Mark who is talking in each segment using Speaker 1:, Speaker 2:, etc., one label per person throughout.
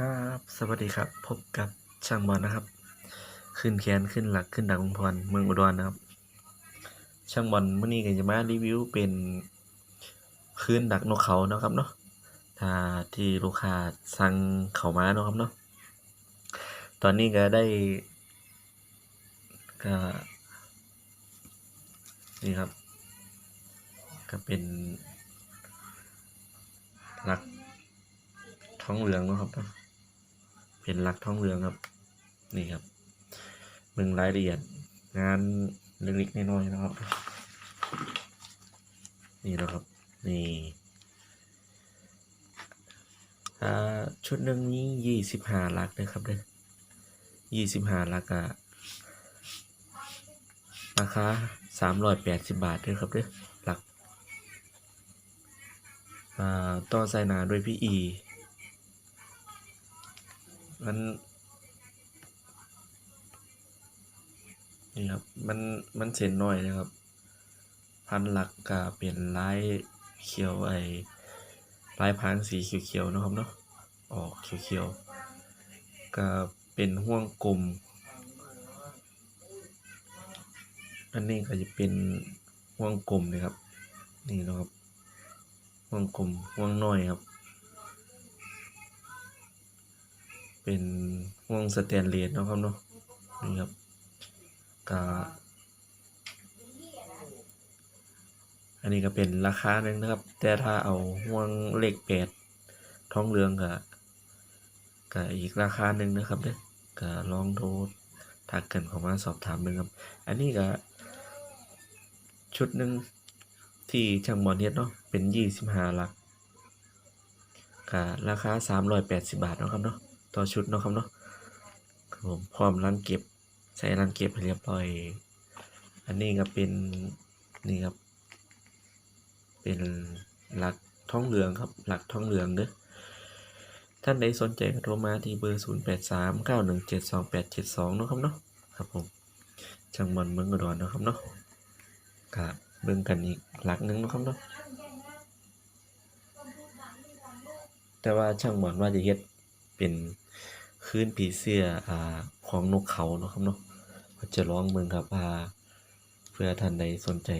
Speaker 1: ครับ สวัสดีครับ พบกับช่างบอลนะครับ ขึ้นแขนขึ้นหลักขึ้นดักอุพรเมืองอุดรนะครับ ช่างบอลเมื่อนี้ก็จะมารีวิวเป็นพื้นดักนกเขาเนาะครับเนาะถ้าที่ลูกค้าสั่งเขามาเนาะครับเนาะตอนนี้ก็ได้ก็นี่ครับ ก็เป็นหลักท้องเหลืองเนาะครับ เป็นหลักท้องเหลืองครับ นี่ครับเบิ่งรายละเอียด งานเล็กๆน้อยๆนะครับ นี่นะครับ นี่ชุดหนึ่งนี้ยี่สิบห้าลักนะครับเด้อยี่สิบห้าลักอะราคาสามร้อยแปดสิบบาทเด้อครับเด้อหลักอ่าต่อสายหนาด้วยพี่อี มันนี่ครับมันมันเส้นน้อยนะครับ พันหลักก็เป็นลายเขียวไอ้ลายพรางสีเขียวๆนะครับเนาะออกเขียวๆก็เป็นห่วงกลมอันนี้ก็จะเป็นห่วงกลมนะครับ นี่นะครับห่วงกลมห่วงน้อยครับ เป็นห่วงสแตนเลสเนาะครับเนาะนี่ครับก็อันนี้ก็เป็นราคาหนึ่งนะครับ แต่ถ้าเอาห่วงเลขแปดท้องเหลืองก็ก็อีกราคาหนึ่งนะครับเด้อก็ลองโทรทักกันเข้ามาสอบถามหนึ่งครับ อันนี้ก็ชุดหนึ่งที่ช่างบอลเฮ็ดเนาะเป็นยี่สิบห้าลักก็ราคาสามร้อยแปดสิบบาทเนาะครับเนาะ ต่อชุดเนาะครับเนาะครับผมพร้อมรังเก็บใส่รังเก็บให้เรียบร้อย อันนี้ก็เป็นนี่ครับ เป็นหลักท้องเหลืองครับ หลักท้องเหลืองเด้อท่านใดสนใจก็โทรมาที่เบอร์ 0 8 3 9 1 7 2 8 7 2เนะครับเนาะครับผมช่างบอลเมืองอุดรเนะครับเนาะก็เบิ่งกันอีกหลักหนึงนะครับเนาะแต่ว่าช่างบอลว่าจะเฮ็ดเป็น คืนผีเสื้ออ่าของนกเขาเนาะครับเนาะก็จะลองเบิ่งครับว่าเพื่อท่านใดสนใจ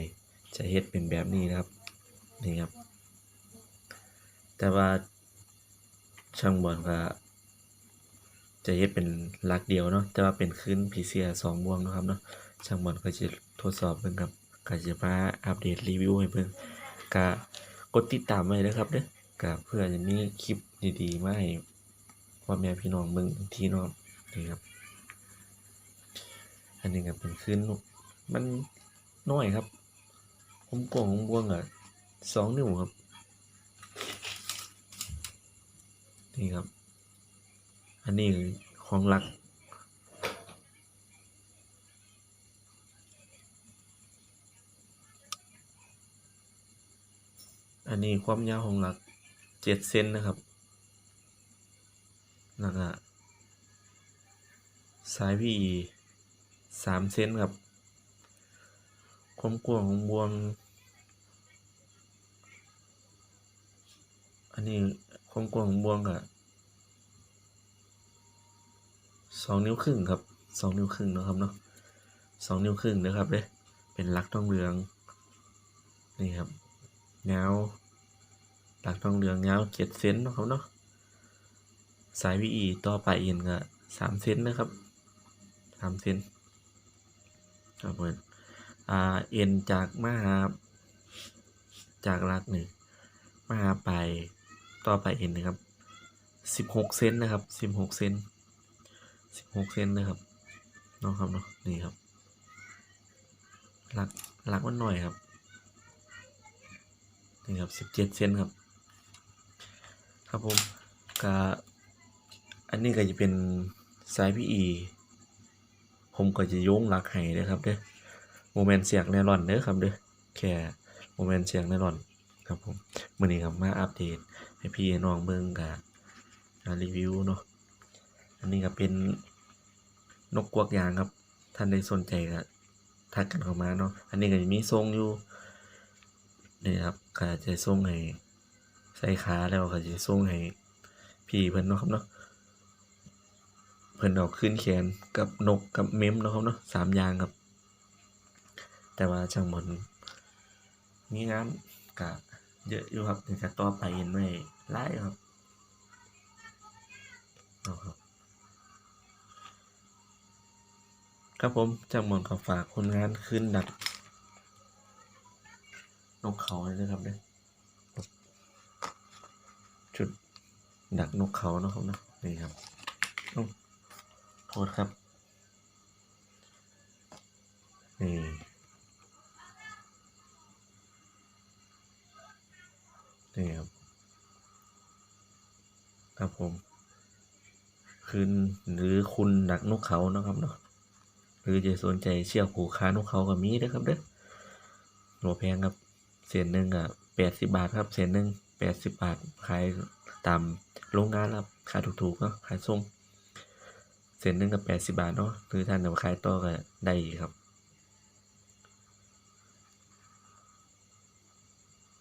Speaker 1: จะเฮ็ดเป็นแบบนี้นะครับนี่ครับ แต่ว่าช่างบอลก็จะเฮ็ดเป็นลักเดียวเนาะแต่ว่าเป็นคืนผีเสื้อสองบ่วงนะครับเนาะช่างบอลก็จะทดสอบเบิ่งครับก็จะมาอัปเดตรีวิวให้เบิ่งก็กดติดตามไว้นะครับเด้อก็เพื่อจะมีคลิปดีๆมาให้ พ่อแม่พี่น้องเบิ่งที่น้องนี่ครับ อันนี้ก็เป็นคืนนกมันน้อยครับผมกวางผมบวงอะสองนิ้วครับ นี่ครับ อันนี้ของหลักอันนี้ความยาวของหลักเจ็ดเซนนะครับ แล้วก็สายพีสามเซนครับ ความกว้างของบวง อันนี้ความกว้างของบวงก็สองนิ้วครึ่งครับสองนิ้วครึ่งนะครับเนาะสองนิ้วครึ่งนะครับเด้เป็นหลักทองเหลือง นี่ครับเงาหลักทองเหลืองเงาเจ็ดเซนนะครับเนาะ สายวีอีต่อไปเอ็นก็สามเซนนะครับสามเซนครับเพื่อนอ่าเอ็นจากมาหาจากหลักหนึ่งมาหาไปต่อไปเอ็นนะครับสิบหกเซนนะครับสิบหกเซนสิบหกเซนนะครับเนาะครับเนาะนี่ครับหลักหลักมันหน่อยครับนี่ครับสิบเจ็ดเซนครับ ครับผมก็ อันนี้ก็จะเป็นสายพี่อีผมก็จะโยงหลักให้เด้อครับเด้อโมเมนต์เสียงแน่นอนเด้อครับเด้อแค่โมเมนต์เสียงแน่นอนครับผมมื้อนี้ครับมาอัปเดตให้พี่น้องเบิ่งกับรีวิวเนาะอันนี้ก็เป็นนกกวักยางครับ ท่านใดสนใจก็ทักกันเข้ามาเนาะอันนี้ก็จะมีทรงอยู่นี่ครับก็จะส่งให้ใส่ขาแล้วก็จะส่งให้พี่เพิ่นเนาะครับเนาะ พิ่นเอาขึ้นแขนกับนกกับเม้มเนาะครับเนาะสามอย่างครับ แต่ว่าช่างหมดมีงานก็เยอะอยู่ครับนี่ก็ต่อไปเห็นไว้หลายครับเอาครับครับผมจากหมอนก็ฝากคนงานขึ้นดักนกเขาเลยนะครับเนี่ยจุดดักนกเขาเนาะครับเนาะนี่ครับ โทษครับ นี่นี่ครับ ครับผม คืนหรือคุณดักนกเขาเนาะครับเนาะหรือจะสนใจเชือกผูกขานกเขาก็มีเด้อครับเด้อหัวแพงครับเศษหนึ่งอะแปดสิบาทครับเศษหนึ่งแปดสิบบาทขายตามโรงงานครับขายถูกๆเนาะขายส่ง เศษหนึ่งกับแปดสิบาทเนาะหรือท่านจะมาขายต่อก็ได้ครับ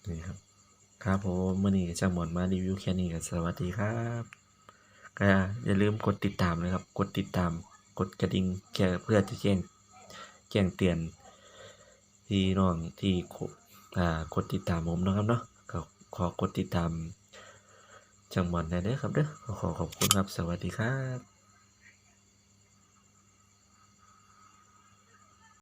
Speaker 1: นี่ครับ ครับผมเมื่อนี้จะหมดมารีวิวแค่นี้ก็สวัสดีครับก็อย่าลืมกดติดตามนะครับ กดติดตาม กดกระดิ่งแค่เพื่อจะแจ้งแจ้งเตือนพี่น้องที่กดอ่ากดติดตามผมนะครับเนาะก็ขอกดติดตามจังหวัดไหนเด้อครับเด้อขอขอบคุณครับ สวัสดีครับ